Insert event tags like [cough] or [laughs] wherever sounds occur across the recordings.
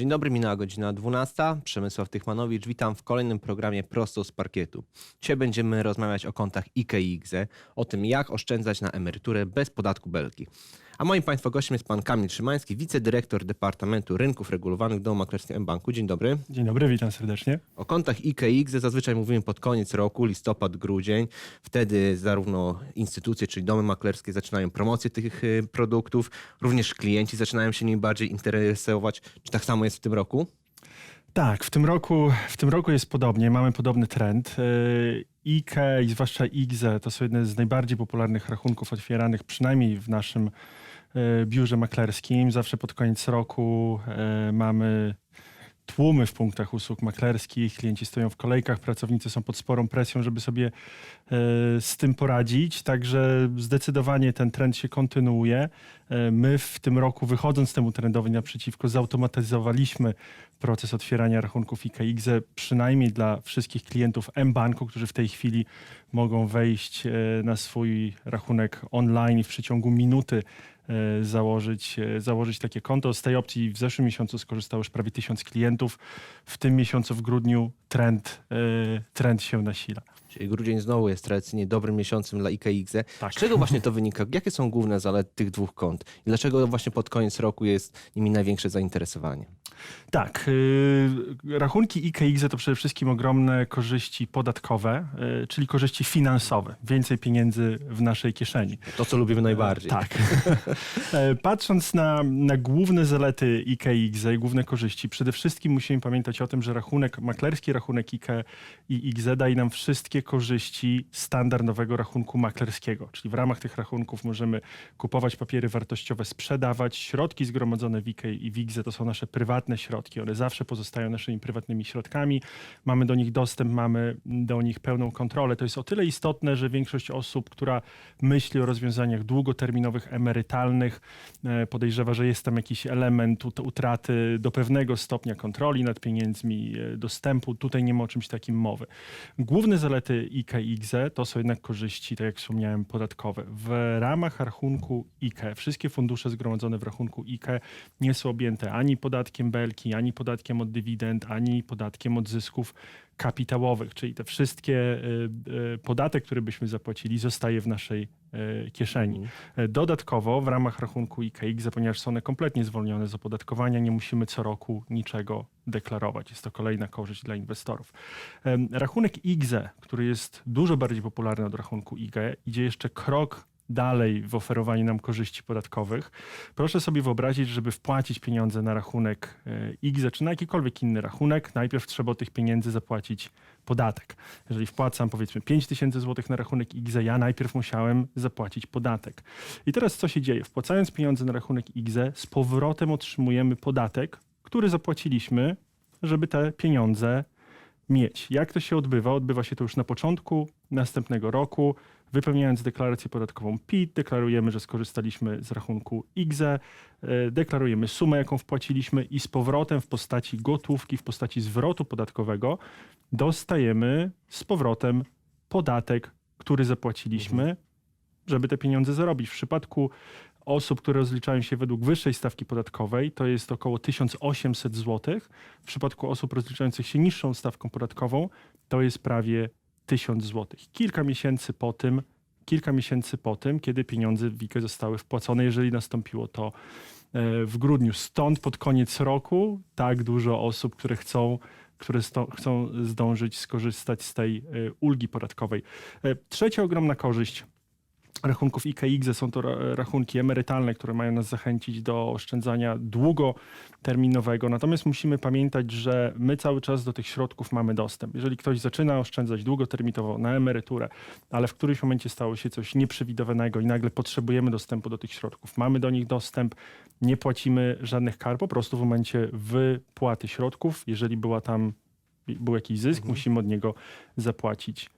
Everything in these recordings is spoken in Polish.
Dzień dobry, minęła godzina 12. Przemysław Tychmanowicz, witam w kolejnym programie Prosto z parkietu. Dzisiaj będziemy rozmawiać o kontach IKE i IGZE, o tym jak oszczędzać na emeryturę bez podatku belki. A moim Państwa gościem jest pan Kamil Szymański, wicedyrektor Departamentu Rynków Regulowanych Domu Maklerskiego M-Banku. Dzień dobry. Dzień dobry, witam serdecznie. O kontach IKE i IGZE zazwyczaj mówimy pod koniec roku, listopad, grudzień. Wtedy zarówno instytucje, czyli domy maklerskie zaczynają promocję tych y, produktów, również klienci zaczynają się nimi bardziej interesować. Czy tak samo jest w tym roku? Tak, w tym roku, w tym roku jest podobnie, mamy podobny trend. Yy, IKE i zwłaszcza IGZE to są jedne z najbardziej popularnych rachunków otwieranych, przynajmniej w naszym biurze maklerskim. Zawsze pod koniec roku yy, mamy tłumy w punktach usług maklerskich, klienci stoją w kolejkach, pracownicy są pod sporą presją, żeby sobie e, z tym poradzić. Także zdecydowanie ten trend się kontynuuje. E, My w tym roku, wychodząc temu trendowi naprzeciwko, zautomatyzowaliśmy proces otwierania rachunków IKX, przynajmniej dla wszystkich klientów M-Banku, którzy w tej chwili mogą wejść e, na swój rachunek online i w przeciągu minuty e, założyć, e, założyć takie konto. Z tej opcji w zeszłym miesiącu skorzystało już prawie tysiąc klientów. W tym miesiącu, w grudniu, trend, e, trend się nasila. Czyli grudzień znowu jest tradycyjnie dobrym miesiącem dla IKX. Tak. Z czego właśnie to wynika? Jakie są główne zalety tych dwóch kont? I dlaczego właśnie pod koniec roku jest nimi największe zainteresowanie? Tak, y, rachunki IKX to przede wszystkim ogromne korzyści podatkowe, y, czyli korzyści finansowe. Więcej pieniędzy w naszej kieszeni. To, co lubimy najbardziej. Tak. [laughs] E, Patrząc na, na główne zalety IKX i główne korzyści, przede wszystkim musimy pamiętać o tym, że rachunek, maklerski rachunek IKE i IGZ daje nam wszystkie korzyści standardowego rachunku maklerskiego. Czyli w ramach tych rachunków możemy kupować papiery wartościowe, sprzedawać. Środki zgromadzone w IKE i w IGZ to są nasze prywatne środki. One zawsze pozostają naszymi prywatnymi środkami. Mamy do nich dostęp, mamy do nich pełną kontrolę. To jest o tyle istotne, że większość osób, która myśli o rozwiązaniach długoterminowych, emerytalnych, e, podejrzewa, że jest tam jakiś element ut- utraty do pewnego stopnia kontroli nad pieniędzmi, e, dostępu. Tutaj nie ma o czymś takim mowy. Główne zalety IKE i IGZE to są jednak korzyści, tak jak wspomniałem, podatkowe. W ramach rachunku IKE wszystkie fundusze zgromadzone w rachunku IKE nie są objęte ani podatkiem ani podatkiem od dywidend, ani podatkiem od zysków kapitałowych, czyli te wszystkie y, y, podatek, który byśmy zapłacili, zostaje w naszej y, kieszeni. E, Dodatkowo w ramach rachunku IKX, ponieważ są one kompletnie zwolnione z opodatkowania, nie musimy co roku niczego deklarować. Jest to kolejna korzyść dla inwestorów. Rachunek IGZE, który jest dużo bardziej popularny od rachunku IGE, idzie jeszcze krok dalej w oferowaniu nam korzyści podatkowych. Proszę sobie wyobrazić, żeby wpłacić pieniądze na rachunek IGZE czy na jakikolwiek inny rachunek, najpierw trzeba tych pieniędzy zapłacić podatek. Jeżeli wpłacam powiedzmy 5 tysięcy złotych na rachunek IGZE, ja najpierw musiałem zapłacić podatek. I teraz co się dzieje? Wpłacając pieniądze na rachunek IGZE, z powrotem otrzymujemy podatek, który zapłaciliśmy, żeby te pieniądze mieć. Jak to się odbywa? Odbywa się to już na początku następnego roku. Wypełniając deklarację podatkową PIT, deklarujemy, że skorzystaliśmy z rachunku IGZE, deklarujemy sumę, jaką wpłaciliśmy i z powrotem w postaci gotówki, w postaci zwrotu podatkowego dostajemy z powrotem podatek, który zapłaciliśmy, żeby te pieniądze zarobić. W przypadku osób, które rozliczają się według wyższej stawki podatkowej, to jest około 1800 zł. W przypadku osób rozliczających się niższą stawką podatkową, to jest prawie 1000 zł. Kilka miesięcy po tym, kilka miesięcy po tym, kiedy pieniądze w WIKE zostały wpłacone, jeżeli nastąpiło to e, w grudniu. Stąd pod koniec roku tak dużo osób, które chcą które chcą zdążyć skorzystać z tej e, ulgi podatkowej. E, Trzecia ogromna korzyść rachunków IKX są to ra- rachunki emerytalne, które mają nas zachęcić do oszczędzania długoterminowego. Natomiast musimy pamiętać, że my cały czas do tych środków mamy dostęp. Jeżeli ktoś zaczyna oszczędzać długoterminowo na emeryturę, ale w którymś momencie stało się coś nieprzewidywanego i nagle potrzebujemy dostępu do tych środków, mamy do nich dostęp, nie płacimy żadnych kar, po prostu w momencie wypłaty środków, jeżeli była tam był jakiś zysk, musimy od niego zapłacić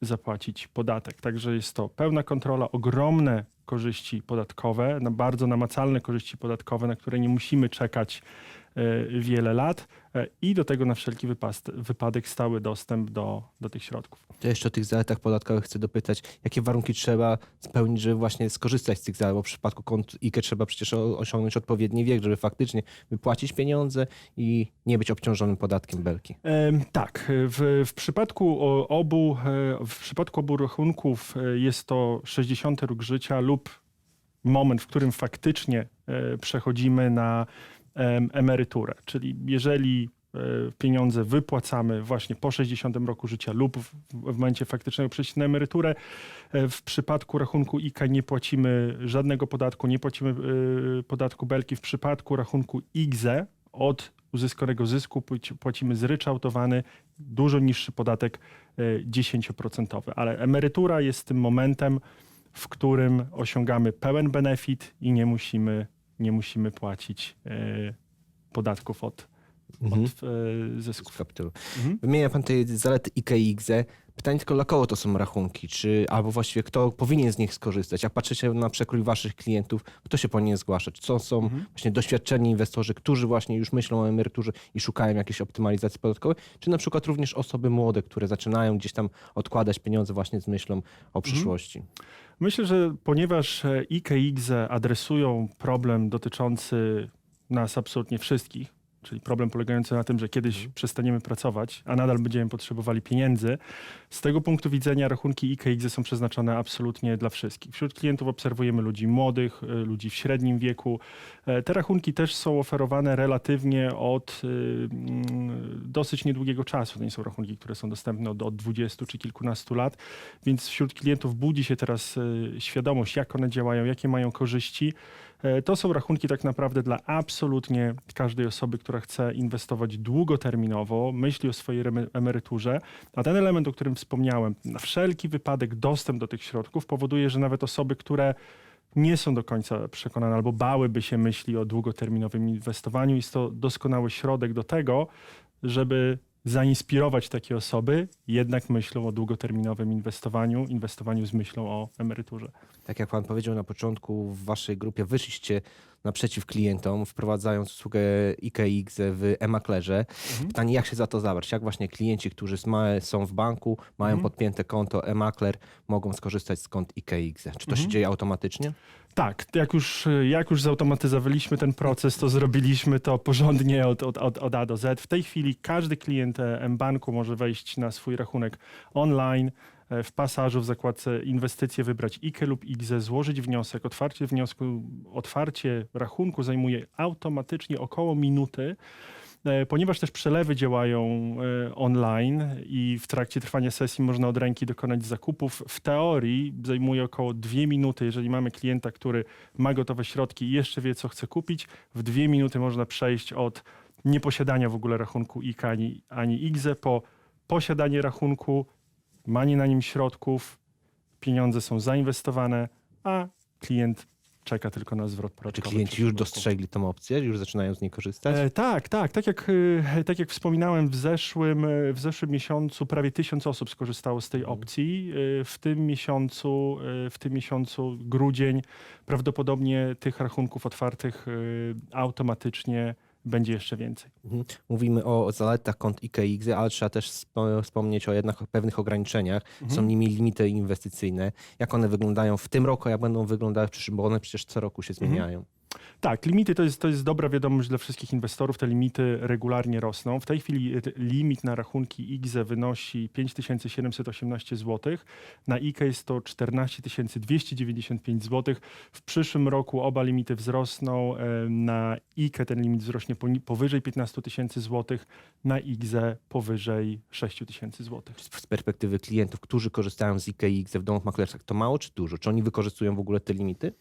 zapłacić podatek. Także jest to pełna kontrola, ogromne korzyści podatkowe, bardzo namacalne korzyści podatkowe, na które nie musimy czekać wiele lat e, i do tego na wszelki wypadek stały dostęp do, do tych środków. Jeszcze o tych zaletach podatkowych chcę dopytać. Jakie warunki trzeba spełnić, żeby właśnie skorzystać z tych zalet? Bo w przypadku kont IKE trzeba przecież osiągnąć odpowiedni wiek, żeby faktycznie wypłacić pieniądze i nie być obciążonym podatkiem belki. Tak, w, w, przypadku obu, e, w przypadku obu rachunków e, jest to 60 rok życia lub moment, w którym faktycznie e, przechodzimy na emeryturę. Czyli jeżeli e, pieniądze wypłacamy właśnie po 60 roku życia lub w, momencie faktycznego przejścia na emeryturę, e, w przypadku rachunku IKA nie płacimy żadnego podatku, nie płacimy e, podatku belki. W przypadku rachunku IGZE od uzyskanego zysku płaci- płacimy zryczałtowany, dużo niższy podatek e, 10%. Ale emerytura jest tym momentem, w którym osiągamy pełen benefit i nie musimy, nie musimy płacić e, podatków od, Mhm. od e, zysków. Z kapitalu. Mhm. Wymienia pan te zalety IKE i IGZE. Pytanie tylko, dla kogo to są rachunki? Czy, albo właściwie kto powinien z nich skorzystać? Jak patrzycie na przekrój waszych klientów, kto się powinien zgłaszać? Co są Mhm. właśnie doświadczeni inwestorzy, którzy właśnie już myślą o emeryturze i szukają jakiejś optymalizacji podatkowej? Czy na przykład również osoby młode, które zaczynają gdzieś tam odkładać pieniądze właśnie z myślą o przyszłości? Myślę, że ponieważ e, IKE i IGZE adresują problem dotyczący nas absolutnie wszystkich, czyli problem polegający na tym, że kiedyś przestaniemy pracować, a nadal będziemy potrzebowali pieniędzy, z tego punktu widzenia rachunki IKE i IGZE są przeznaczone absolutnie dla wszystkich. Wśród klientów obserwujemy ludzi młodych, e, ludzi w średnim wieku. E, Te rachunki też są oferowane relatywnie od e, mm, dosyć niedługiego czasu. To nie są rachunki, które są dostępne od, od 20 czy kilkunastu lat, więc wśród klientów budzi się teraz świadomość, jak one działają, jakie mają korzyści. E, To są rachunki tak naprawdę dla absolutnie każdej osoby, która chce inwestować długoterminowo, myśli o swojej emeryturze. A ten element, o którym wspomniałem, na wszelki wypadek dostęp do tych środków powoduje, że nawet osoby, które nie są do końca przekonane albo bałyby się myśli o długoterminowym inwestowaniu, jest to doskonały środek do tego, żeby zainspirować takie osoby, jednak myślą o długoterminowym inwestowaniu, inwestowaniu z myślą o emeryturze. Tak jak pan powiedział na początku, w waszej grupie wyszliście naprzeciw klientom, wprowadzając usługę IKE i IGZE w e-maklerze. Pytanie, jak się za to zabrać? Jak właśnie klienci, którzy są w banku, mają Mhm. podpięte konto e-makler, mogą skorzystać z kont IKE i IGZE? Czy to się Mhm. dzieje automatycznie? Tak, jak już, jak już zautomatyzowaliśmy ten proces, to zrobiliśmy to porządnie od, od, od, A do Z. W tej chwili każdy klient e, mBanku może wejść na swój rachunek online, e, w pasażu w zakładce inwestycje wybrać IKE lub IGZE, złożyć wniosek. Otwarcie wniosku, otwarcie rachunku zajmuje automatycznie około minuty. E, Ponieważ też przelewy działają e, online i w trakcie trwania sesji można od ręki dokonać zakupów, w teorii zajmuje około dwie minuty. Jeżeli mamy klienta, który ma gotowe środki i jeszcze wie, co chce kupić, w dwie minuty można przejść od nieposiadania w ogóle rachunku IK ani, ani IGZE po posiadanie rachunku, manie na nim środków, pieniądze są zainwestowane, a klient czeka tylko na zwrot Czy podatkowy. klienci w przyszłym już dostrzegli tą opcję, już zaczynają z niej korzystać? E, tak, tak. Tak jak, e, tak jak wspominałem, w zeszłym, e, w zeszłym miesiącu prawie tysiąc osób skorzystało z tej Mhm. opcji. E, W tym miesiącu, w tym miesiącu grudzień prawdopodobnie tych rachunków otwartych automatycznie będzie jeszcze więcej. Mhm. Mówimy o zaletach kont IKE i IGZE, ale trzeba też spo- wspomnieć o jednak pewnych ograniczeniach. Są Mhm. nimi limity inwestycyjne. Jak one wyglądają w tym roku, jak będą wyglądały w przyszłym, bo one przecież co roku się Mhm. Tak, limity to jest, to jest dobra wiadomość dla wszystkich inwestorów. Te limity regularnie rosną. W tej chwili t- limit na rachunki IGZE wynosi 5718 zł. Na IKE jest to 14 295 zł. W przyszłym roku oba limity wzrosną. E, Na IKE ten limit wzrośnie powyżej 15 tysięcy zł, na IGZE powyżej 6 tysięcy zł. z perspektywy klientów, którzy korzystają z IKE i IGZE w domach maklerskich, to mało czy dużo? Czy oni wykorzystują w ogóle te limity?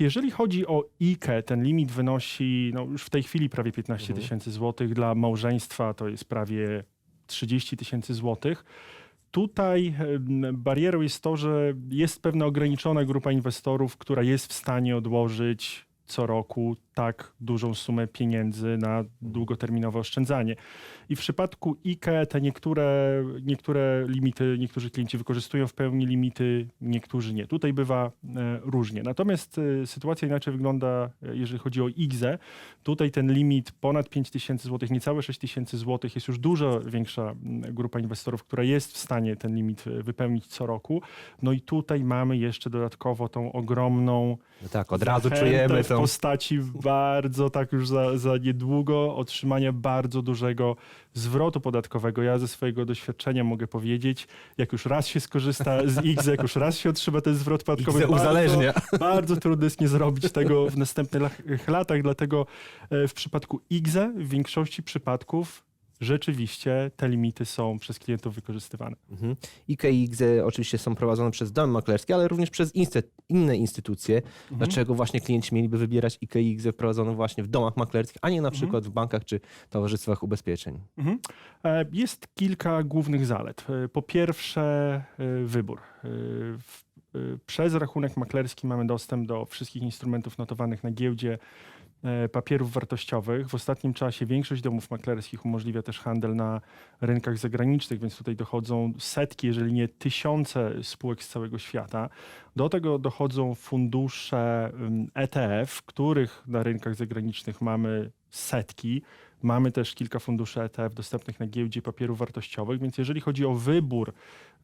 Jeżeli chodzi o IKE, ten limit wynosi no, już w tej chwili prawie 15 Mhm. tysięcy złotych. Dla małżeństwa to jest prawie 30 tysięcy złotych. Tutaj barierą jest to, że jest pewna ograniczona grupa inwestorów, która jest w stanie odłożyć co roku tak dużą sumę pieniędzy na długoterminowe oszczędzanie. I w przypadku IKE te niektóre, niektóre limity, niektórzy klienci wykorzystują w pełni limity, niektórzy nie. Tutaj bywa e, różnie. Natomiast e, sytuacja inaczej wygląda, e, jeżeli chodzi o IGZE. Tutaj ten limit ponad 5 tysięcy złotych, niecałe 6 tysięcy złotych jest już dużo większa grupa inwestorów, która jest w stanie ten limit wypełnić co roku. No i tutaj mamy jeszcze dodatkowo tą ogromną No tak, od razu czujemy w tą... postaci bardzo, tak już za, za niedługo, otrzymania bardzo dużego zwrotu podatkowego. Ja ze swojego doświadczenia mogę powiedzieć, jak już raz się skorzysta z X, jak już raz się otrzyma ten zwrot podatkowy, uzależnia. Bardzo, bardzo trudno jest nie zrobić tego w następnych latach, dlatego e, w przypadku IGZE w większości przypadków rzeczywiście te limity są przez klientów wykorzystywane. Mhm. IKE i IGZE oczywiście są prowadzone przez domy maklerskie, ale również przez inne instytucje. Mhm. Dlaczego właśnie klienci mieliby wybierać IKE i IGZE prowadzone właśnie w domach maklerskich, a nie na Mhm. przykład w bankach czy towarzystwach ubezpieczeń? Mhm. E, Jest kilka głównych zalet. E, Po pierwsze, e, wybór. E, e, Przez rachunek maklerski mamy dostęp do wszystkich instrumentów notowanych na giełdzie e, papierów wartościowych. W ostatnim czasie większość domów maklerskich umożliwia też handel na rynkach zagranicznych, więc tutaj dochodzą setki, jeżeli nie tysiące spółek z całego świata. Do tego dochodzą fundusze ETF, których na rynkach zagranicznych mamy setki. Mamy też kilka funduszy ETF dostępnych na giełdzie papierów wartościowych, więc jeżeli chodzi o wybór,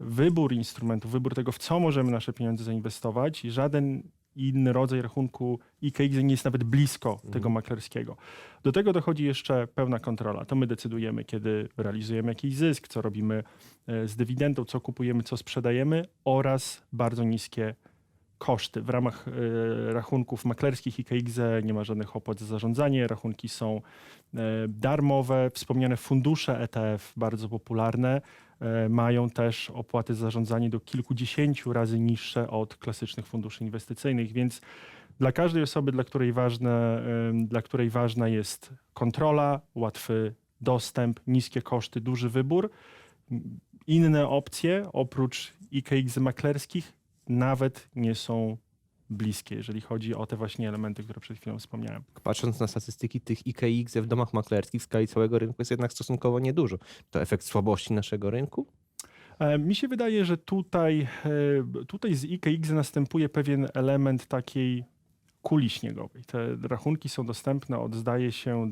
wybór instrumentów, wybór tego, w co możemy nasze pieniądze zainwestować, żaden inny rodzaj rachunku IKX nie jest nawet blisko tego maklerskiego. Do tego dochodzi jeszcze pełna kontrola. To my decydujemy, kiedy realizujemy jakiś zysk, co robimy e, z dywidendą, co kupujemy, co sprzedajemy oraz bardzo niskie koszty. W ramach e, rachunków maklerskich IKX nie ma żadnych opłat za zarządzanie, rachunki są e, darmowe. Wspomniane fundusze ETF, bardzo popularne, e, mają też opłaty za zarządzanie do kilkudziesięciu razy niższe od klasycznych funduszy inwestycyjnych, więc dla każdej osoby, dla której, ważne, dla której ważna jest kontrola, łatwy dostęp, niskie koszty, duży wybór, inne opcje oprócz IKX maklerskich nawet nie są bliskie, jeżeli chodzi o te właśnie elementy, które przed chwilą wspomniałem. Patrząc na statystyki tych IKE i IGZE w domach maklerskich w skali całego rynku jest jednak stosunkowo niedużo. To efekt słabości naszego rynku? E, Mi się wydaje, że tutaj, e, tutaj z IKX następuje pewien element takiej kuli śniegowej. Te rachunki są dostępne od, zdaje się,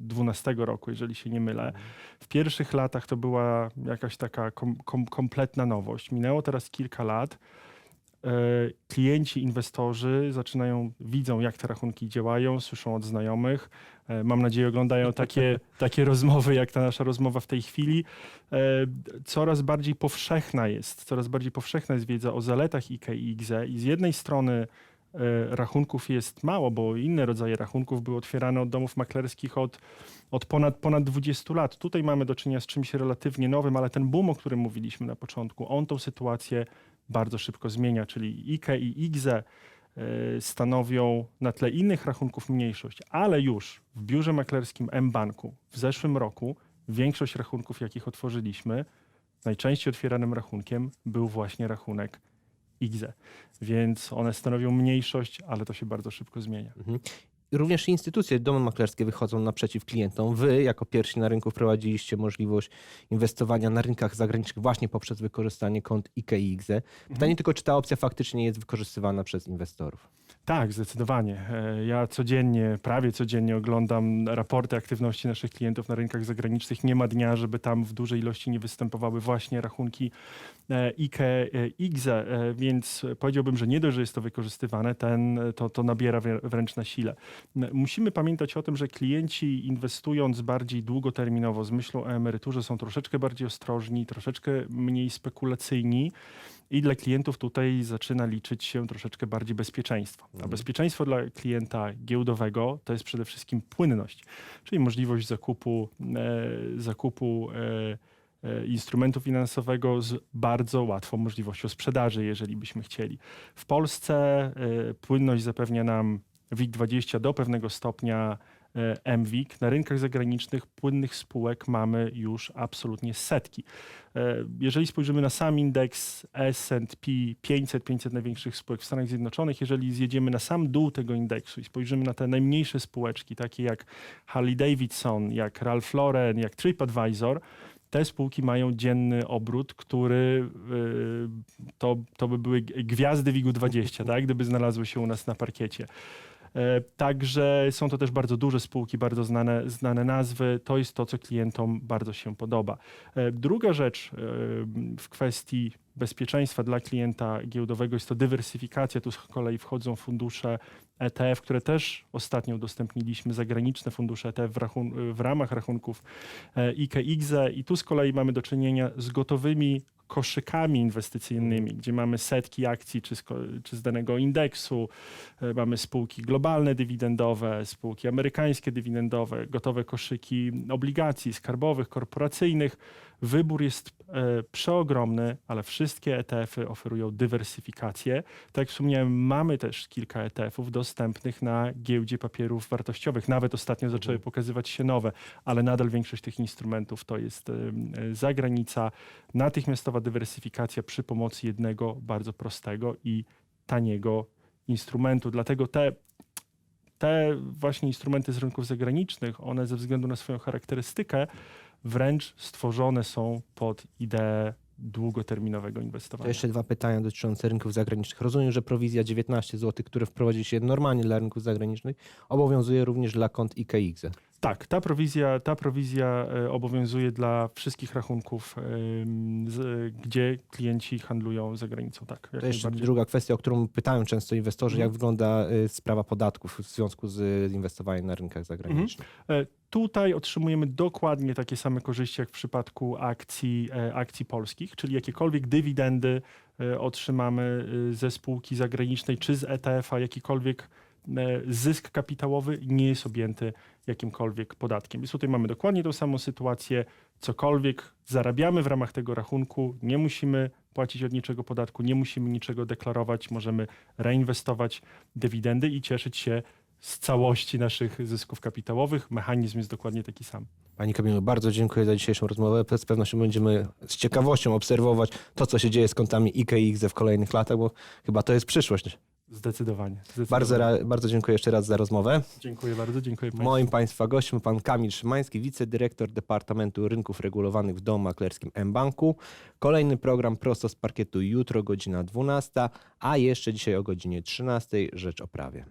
2012 roku, jeżeli się nie mylę. W pierwszych latach to była jakaś taka kom, kom, kompletna nowość. Minęło teraz kilka lat. E, Klienci, inwestorzy zaczynają, widzą jak te rachunki działają, słyszą od znajomych. E, Mam nadzieję, oglądają [laughs] takie, takie rozmowy, jak ta nasza rozmowa w tej chwili. E, Coraz bardziej powszechna jest, coraz bardziej powszechna jest wiedza o zaletach IKE i z jednej strony rachunków jest mało, bo inne rodzaje rachunków były otwierane od domów maklerskich od, od ponad, ponad 20 lat. Tutaj mamy do czynienia z czymś relatywnie nowym, ale ten boom, o którym mówiliśmy na początku, on tą sytuację bardzo szybko zmienia, czyli IKE i IGZE e, stanowią na tle innych rachunków mniejszość, ale już w biurze maklerskim mBanku w zeszłym roku większość rachunków, jakich otworzyliśmy, najczęściej otwieranym rachunkiem był właśnie rachunek IGZE. Więc one stanowią mniejszość, ale to się bardzo szybko zmienia. Mhm. Również instytucje, domy maklerskie wychodzą naprzeciw klientom. Wy, jako pierwsi na rynku, wprowadziliście możliwość inwestowania na rynkach zagranicznych właśnie poprzez wykorzystanie kont IKE i IGZE. Pytanie tylko, czy ta opcja faktycznie jest wykorzystywana przez inwestorów? Tak, zdecydowanie. E, Ja codziennie, prawie codziennie oglądam raporty aktywności naszych klientów na rynkach zagranicznych. Nie ma dnia, żeby tam w dużej ilości nie występowały właśnie rachunki e, IKE, e, więc powiedziałbym, że nie dość, że jest to wykorzystywane, ten, to, to nabiera wrę- wręcz na sile. Musimy pamiętać o tym, że klienci inwestując bardziej długoterminowo z myślą o emeryturze są troszeczkę bardziej ostrożni, troszeczkę mniej spekulacyjni. I dla klientów tutaj zaczyna liczyć się troszeczkę bardziej bezpieczeństwo. A Mhm. bezpieczeństwo dla klienta giełdowego to jest przede wszystkim płynność, czyli możliwość zakupu, e, zakupu e, e, instrumentu finansowego z bardzo łatwą możliwością sprzedaży, jeżeli byśmy chcieli. W Polsce e, płynność zapewnia nam WIG20 do pewnego stopnia e, MWIG. Na rynkach zagranicznych płynnych spółek mamy już absolutnie setki. E, Jeżeli spojrzymy na sam indeks S&P 500, 500 największych spółek w Stanach Zjednoczonych, jeżeli zjedziemy na sam dół tego indeksu i spojrzymy na te najmniejsze spółeczki, takie jak Harley Davidson, jak Ralph Lauren, jak TripAdvisor, te spółki mają dzienny obrót, który y, to, to by były gwiazdy WIG-20, tak? gdyby znalazły się u nas na parkiecie. E, Także są to też bardzo duże spółki, bardzo znane, znane nazwy. To jest to, co klientom bardzo się podoba. E, Druga rzecz e, w kwestii bezpieczeństwa dla klienta giełdowego jest to dywersyfikacja. Tu z kolei wchodzą fundusze ETF, które też ostatnio udostępniliśmy, zagraniczne fundusze ETF w, rachun- w ramach rachunków IKE i tu z kolei mamy do czynienia z gotowymi koszykami inwestycyjnymi, gdzie mamy setki akcji czy z, czy z danego indeksu, e, mamy spółki globalne dywidendowe, spółki amerykańskie dywidendowe, gotowe koszyki obligacji skarbowych, korporacyjnych. Wybór jest e, przeogromny, ale wszystkie ETF-y oferują dywersyfikację. Tak jak wspomniałem, mamy też kilka ETF-ów dostępnych na giełdzie papierów wartościowych. Nawet ostatnio zaczęły pokazywać się nowe, ale nadal większość tych instrumentów to jest e, zagranica. Natychmiastowa dywersyfikacja przy pomocy jednego bardzo prostego i taniego instrumentu. Dlatego te te właśnie instrumenty z rynków zagranicznych, one ze względu na swoją charakterystykę wręcz stworzone są pod ideę długoterminowego To inwestowania. jeszcze dwa pytania dotyczące rynków zagranicznych. Rozumiem, że prowizja 19 zł, które wprowadzi się normalnie dla rynków zagranicznych, obowiązuje również dla kont IKX. Tak, ta prowizja, ta prowizja e, obowiązuje dla wszystkich rachunków, z, gdzie klienci handlują za granicą. Tak, To jeszcze druga kwestia, o którą pytają często inwestorzy, Mhm. jak wygląda y, sprawa podatków w związku z inwestowaniem na rynkach zagranicznych. E, Tutaj otrzymujemy dokładnie takie same korzyści jak w przypadku akcji, e, akcji polskich, czyli jakiekolwiek dywidendy e, otrzymamy e, ze spółki zagranicznej czy z ETF-a, jakikolwiek e, zysk kapitałowy nie jest objęty jakimkolwiek podatkiem. Więc tutaj mamy dokładnie tą samą sytuację. Cokolwiek zarabiamy w ramach tego rachunku, nie musimy płacić od niczego podatku, nie musimy niczego deklarować, możemy reinwestować dywidendy i cieszyć się z całości naszych zysków kapitałowych. Mechanizm jest dokładnie taki sam. Pani Kamilu, bardzo dziękuję za dzisiejszą rozmowę. Z pewnością będziemy z ciekawością obserwować to, co się dzieje z kontami IKX w kolejnych latach, bo chyba to jest przyszłość. Zdecydowanie. zdecydowanie. Bardzo, bardzo dziękuję jeszcze raz za rozmowę. Dziękuję bardzo, dziękuję Państwu. Moim Państwa gościem pan Kamil Szymański, wicedyrektor Departamentu Rynków Regulowanych w Domu Maklerskim M-Banku. Kolejny program prosto z parkietu jutro, godzina 12, a jeszcze dzisiaj o godzinie 13 rzecz o prawie.